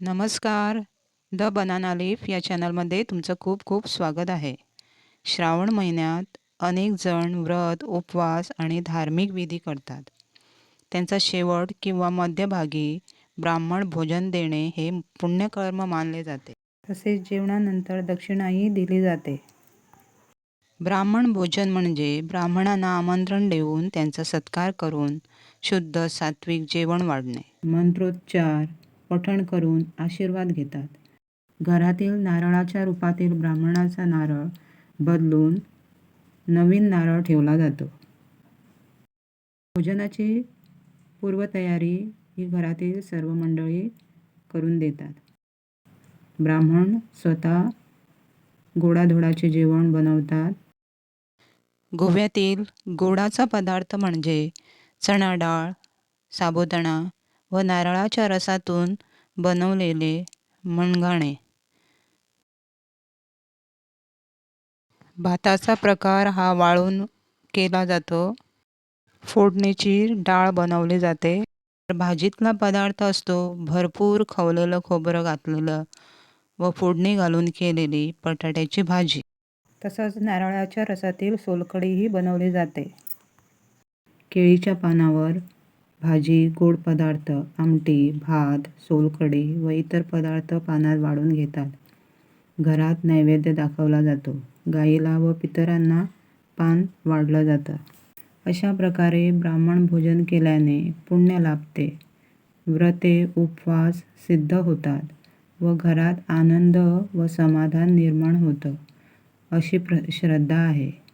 नमस्कार. The banana leaf या चॅनलमध्ये तुमचं खूप खूप स्वागत आहे. श्रावण महिन्यात अनेक जण व्रत उपवास आणि धार्मिक विधी करतात. त्यांचा शेवट किंवा मध्यभागी ब्राह्मण भोजन देणे हे पुण्यकर्म मानले जाते. तसेच जेवणानंतर दक्षिणाही दिली जाते. ब्राह्मण भोजन म्हणजे ब्राह्मणांना आमंत्रण देऊन त्यांचा सत्कार करून शुद्ध सात्विक जेवण वाढणे. मंत्रोच्चार पठण करून आशीर्वाद घेतात. घरातील नारळाच्या रूपातील ब्राह्मणाचा नारळ बदलून नवीन नारळ ठेवला जातो. भोजनाची पूर्वतयारी ही घरातील सर्व मंडळी करून देतात. ब्राह्मण स्वतः गोडाधोडाचे जेवण बनवतात. गोव्यातील गोडाचा पदार्थ म्हणजे चणा डाळ साबुदाणा व नारळाच्या रसातून बनवलेले मणगाणे भाताचा प्रकार हा वाळून केला जातो. फोडणीची डाळ बनवली जाते. भाजीतला पदार्थ असतो भरपूर खवलेलं खोबरं घातलेलं व फोडणी घालून केलेली बटाट्याची भाजी. तसंच नारळाच्या रसातील सोलकडीही बनवली जाते. केळीच्या पानावर भाजी गोड पदार्थ आमटी भात सोलकढी व इतर पदार्थ पानात वाढून घेतात. घरात नैवेद्य दाखवला जातो. गाईला व पितरांना पान वाढलं जातं. अशा प्रकारे ब्राह्मण भोजन केल्याने पुण्य लाभते. व्रते उपवास सिद्ध होतात व घरात आनंद व समाधान निर्माण होतं अशी प्र श्रद्धा आहे.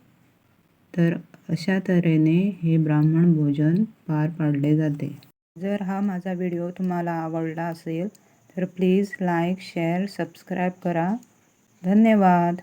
तर अशा तऱ्हेने हे ब्राह्मण भोजन पार पाडले जाते. जर हा माझा व्हिडिओ तुम्हाला आवडला असेल तर प्लीज लाईक शेअर सबस्क्राईब करा. धन्यवाद.